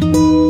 E,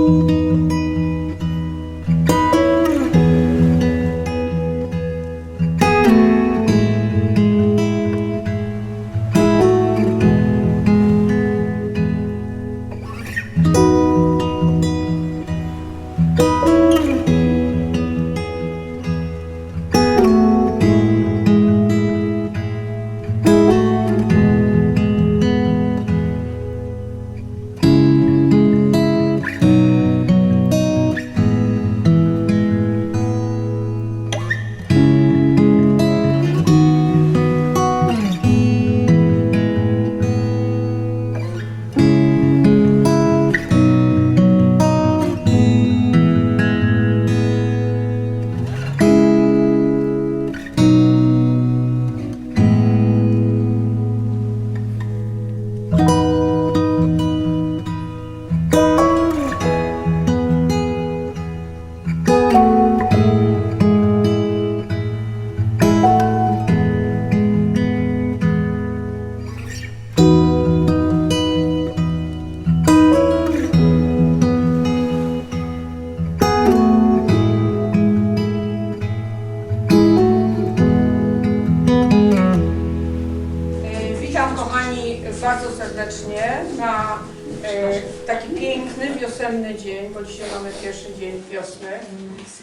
piękny wiosenny dzień, bo dzisiaj mamy pierwszy dzień wiosny.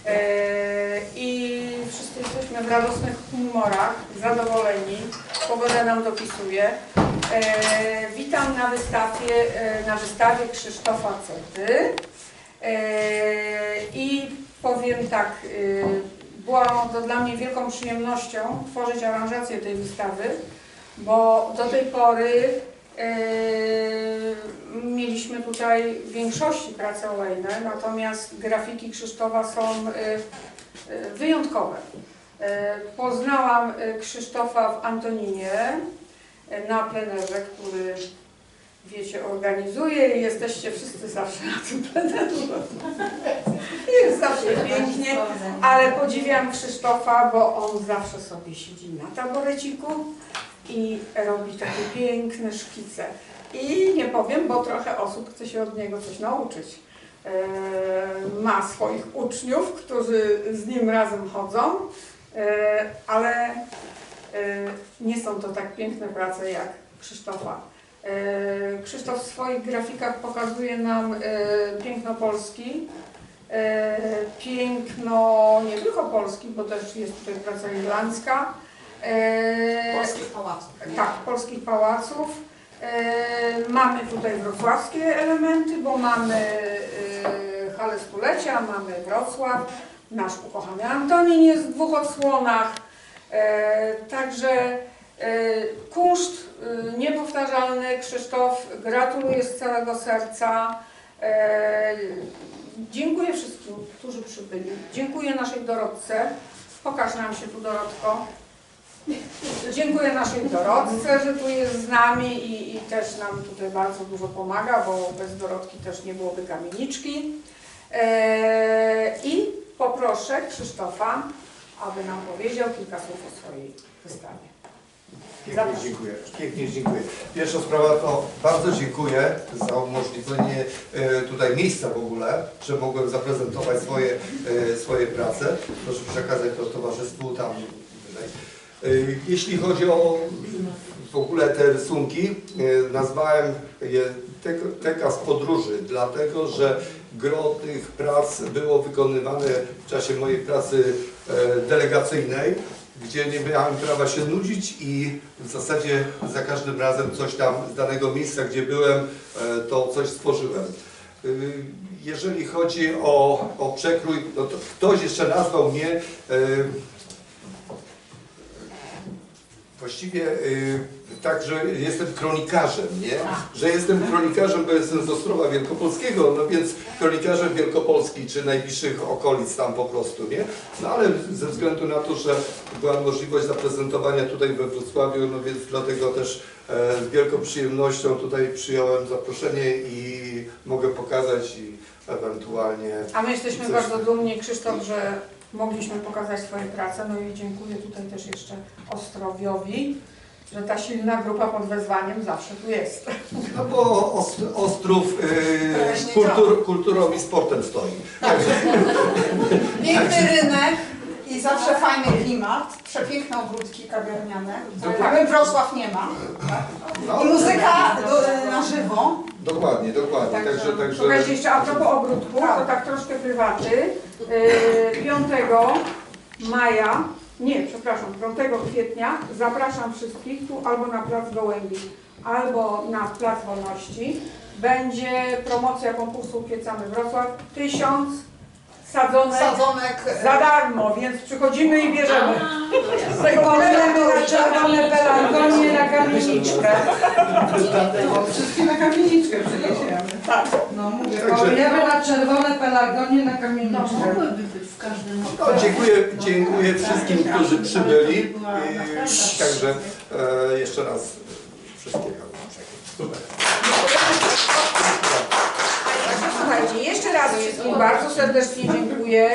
E, i wszyscy jesteśmy w radosnych humorach, zadowoleni, pogoda nam dopisuje. E, witam na wystawie, e, na wystawie Krzysztofa Cety. E, i powiem tak, e, była to dla mnie wielką przyjemnością tworzyć aranżację tej wystawy, bo do tej pory mieliśmy tutaj w większości prace olejne, natomiast grafiki Krzysztofa są e, e, wyjątkowe. Poznałam Krzysztofa w Antoninie na plenerze, który wiecie, organizuje i jesteście wszyscy zawsze na tym plenerze. Jest zawsze pięknie. Ale podziwiam Krzysztofa, bo on zawsze sobie siedzi na taboreciku i robi takie piękne szkice. I nie powiem, bo trochę osób chce się od niego coś nauczyć. Eee, Ma swoich uczniów, którzy z nim razem chodzą, eee, ale eee, nie są to tak piękne prace jak Krzysztofa. Krzysztof w swoich grafikach pokazuje nam piękno Polski, E, piękno nie tylko Polski, bo też jest tutaj praca irlandzka. E, Polskich pałaców. tak, polskich pałaców. E, mamy tutaj wrocławskie elementy, bo mamy e, halę stulecia, mamy Wrocław, nasz ukochany Antonin jest w dwóch odsłonach. Także kunszt niepowtarzalny. Krzysztof, gratuluję z całego serca. Dziękuję wszystkim, którzy przybyli. Dziękuję naszej Dorotce. Pokaż nam się tu, Dorotko. Dziękuję naszej Dorotce, że tu jest z nami i, i też nam tutaj bardzo dużo pomaga, bo bez Dorotki też nie byłoby kamieniczki. E, I poproszę Krzysztofa, aby nam powiedział kilka słów o swojej wystawie. Pięknie dziękuję. Pięknie dziękuję. Pierwsza sprawa to bardzo dziękuję za umożliwienie e, tutaj miejsca w ogóle, że mogłem zaprezentować swoje, e, swoje prace. Proszę przekazać to towarzystwu tam wyżej. E, Jeśli chodzi o w ogóle te rysunki, e, nazwałem je tek- Teka z podróży, dlatego że gro tych prac było wykonywane w czasie mojej pracy e, delegacyjnej, gdzie nie miałem prawa się nudzić i w zasadzie za każdym razem coś tam z danego miejsca, gdzie byłem, e, to coś stworzyłem. Y, Jeżeli chodzi o, o przekrój, no to ktoś jeszcze nazwał mnie e, Właściwie y, tak, że jestem kronikarzem, nie? Że jestem kronikarzem, bo jestem z Ostrowa Wielkopolskiego, no więc kronikarzem Wielkopolski czy najbliższych okolic tam po prostu, nie? No ale ze względu na to, że była możliwość zaprezentowania tutaj we Wrocławiu, no więc dlatego też e, z wielką przyjemnością tutaj przyjąłem zaproszenie i mogę pokazać i ewentualnie A my jesteśmy Coś- bardzo dumni, Krzysztof, że mogliśmy pokazać swoje prace. No i dziękuję tutaj też jeszcze Ostrowiowi że ta silna grupa pod wezwaniem zawsze tu jest. No bo Ost Ostrów yy, kultur, kulturą i sportem stoi. Także Piękny rynek i zawsze fajny klimat, przepiękne ogródki kawiarniane, których Wrocław nie ma. no, I muzyka do, na żywo. Dokładnie, dokładnie. Także, także Słuchajcie, jeszcze a propos ogródku, to tak troszkę prywaty. Yy, 5 maja, nie, przepraszam, 5 kwietnia zapraszam wszystkich tu albo na Plac Gołębi, albo na Plac Wolności. Będzie promocja konkursu Piecamy Wrocław. Tysiąc sadzonek Sadzonek. za darmo, więc przychodzimy i bierzemy. Z tego Czerwone, pelargonie na kamieniczkę. Wszystkie na kamieniczkę przeniesiemy. Tak. No mówię, Także- polujemy na czerwone pelargonie na No, kamieniczkę. mogłyby być w każdym no, dziękuję, dziękuję wszystkim, którzy przybyli. I, także e, jeszcze raz wszystkiego. Super. Słuchajcie, jeszcze raz wszystkim bardzo serdecznie dziękuję.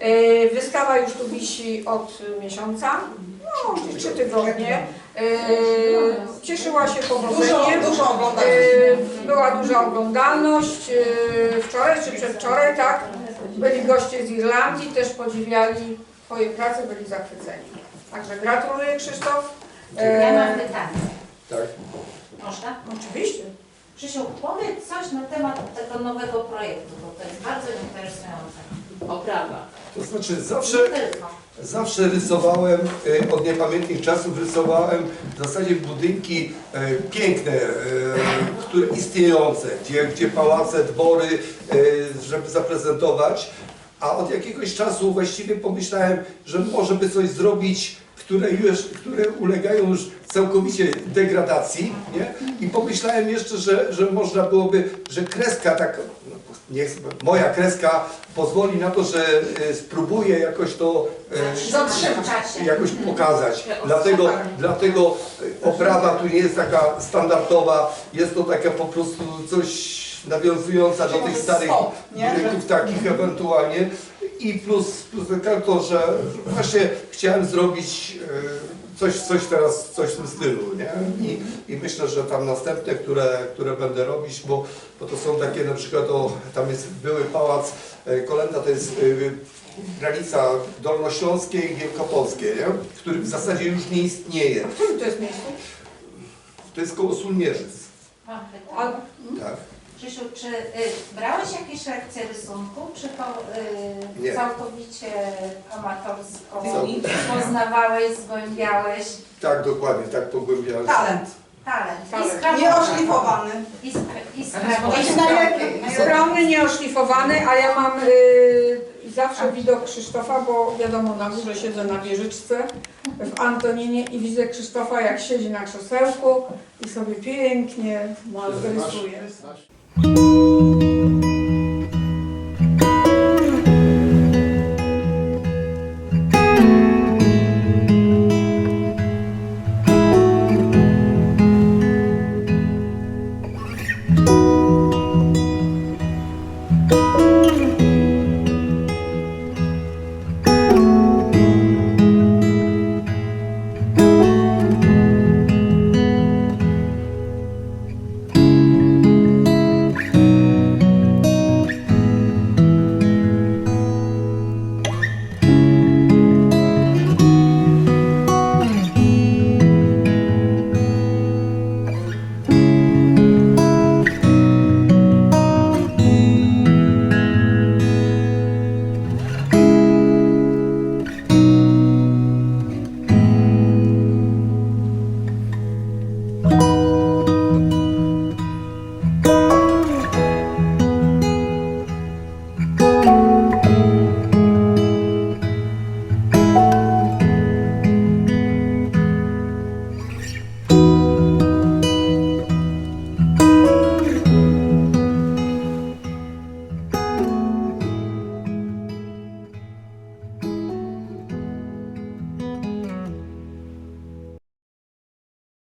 Yy, Wystawa już tu wisi od miesiąca, no trzy tygodnie. Yy, Cieszyła się powodzeniem. Yy, Była duża oglądalność. Yy, Wczoraj czy przedwczoraj, tak? Byli goście z Irlandii, też podziwiali Twoje prace, byli zachwyceni. Także gratuluję Krzysztof. Ja mam pytanie. Tak. Można? Oczywiście. Krzysiu, powiedz coś na temat tego nowego projektu, bo to jest bardzo interesujące. Oprawa. To znaczy zawsze. Zawsze rysowałem, e, od niepamiętnych czasów rysowałem w zasadzie budynki e, piękne, e, które istniejące, gdzie, gdzie pałace, dwory, żeby zaprezentować. A od jakiegoś czasu właściwie pomyślałem, że może by coś zrobić, które już, które ulegają już całkowicie degradacji, nie? I pomyślałem jeszcze, że, że można byłoby, że kreska tak, niech, moja kreska pozwoli na to, że e, spróbuję jakoś to e, Zatrzymać. jakoś pokazać. Dlatego, dlatego oprawa tu nie jest taka standardowa, jest to taka po prostu coś nawiązująca do tych starych budynków takich ewentualnie. I plus, plus to, że właśnie chciałem zrobić e, coś, coś teraz, coś w tym stylu, nie? I, i myślę, że tam następne, które, które będę robić, bo, bo to są takie na przykład, o, tam jest były pałac e, Kolenda, to jest e, granica dolnośląskiej i wielkopolskiej, nie? który w zasadzie już nie istnieje. Którym to jest miejscu? To jest koło Sulmierzyc. A, pytanie. Tak. Krzysiu, czy y, brałeś jakieś lekcje rysunku, czy to y, całkowicie amatorsko Całkowicie. poznawałeś, zgłębiałeś tak, dokładnie, tak pogłębiałem. Talent. talent? Talent. Iskra Nieoszlifowany. Iskra, I iskra najlepiej. najlepiej. Skromny, nieoszlifowany, a ja mam y, zawsze widok Krzysztofa, bo wiadomo, na górze siedzę na wieżyczce w Antoninie i widzę Krzysztofa, jak siedzi na krzesełku i sobie pięknie mal- rysuje. Música